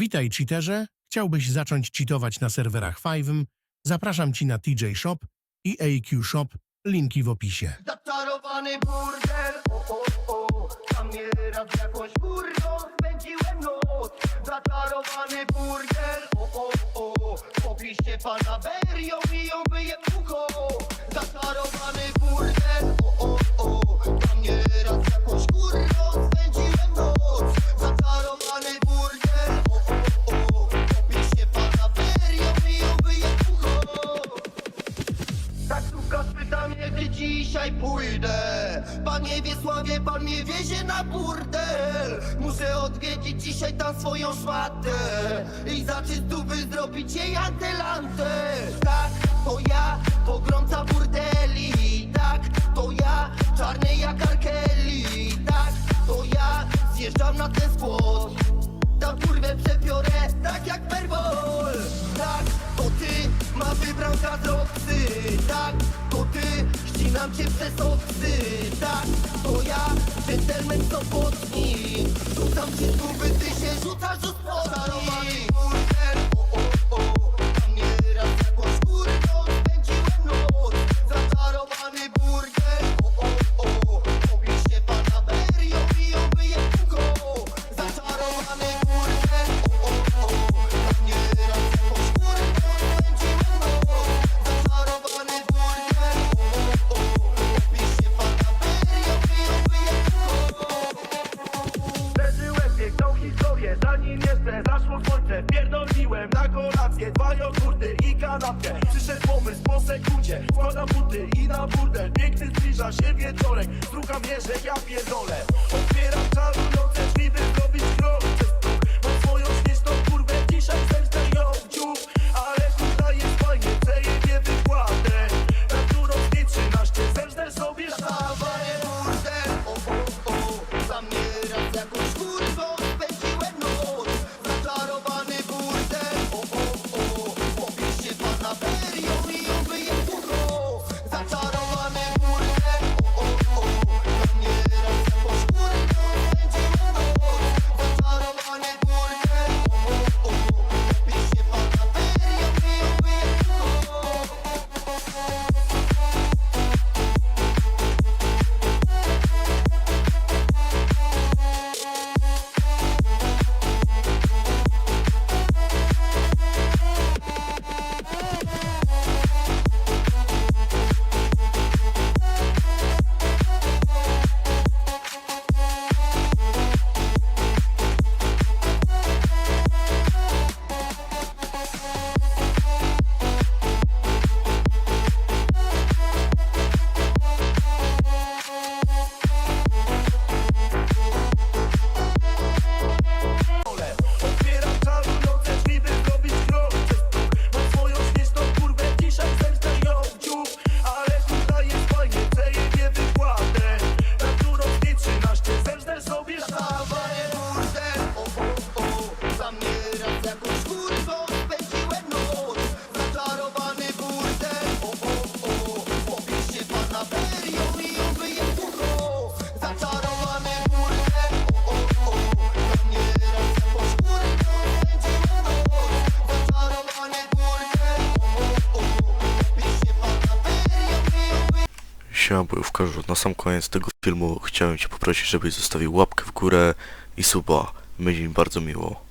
Witaj, cheaterze. Chciałbyś zacząć cheatować na serwerach Five'm? Zapraszam Ci na TJ Shop i AQ Shop, linki w opisie. Zaczarowany burdel, o, o, o Tam nieraz jakąś kurwą spędziłem noc Zaczarowany burdel, o, o, o Popiście pana Berią i dzisiaj pójdę. Panie Wiesławie, pan mnie wiezie na burdel Muszę odwiedzić dzisiaj tam swoją szmatę I za czystówy zrobić jej antelantę Tak, to ja, pogromca burdeli Tak, to ja, czarny jak Arkeli Tak, to ja, zjeżdżam na ten spłot oksy Tak, to ja, dżentelmen Sopocki Rzucam cię tu, by ty się rzucasz do spodni Pierdoliłem na kolację dwa jogurty i kanapkę. Przyszedł pomysł po sekundzie, wkładam buty i na burdel. Piękny zbliża się wieczorek, druga mnie, że ja pierdolę. Otwieram czarujące Siema bojówkarzu, na sam koniec tego filmu chciałem Cię poprosić, żebyś zostawił łapkę w górę i suba. Będzie mi bardzo miło.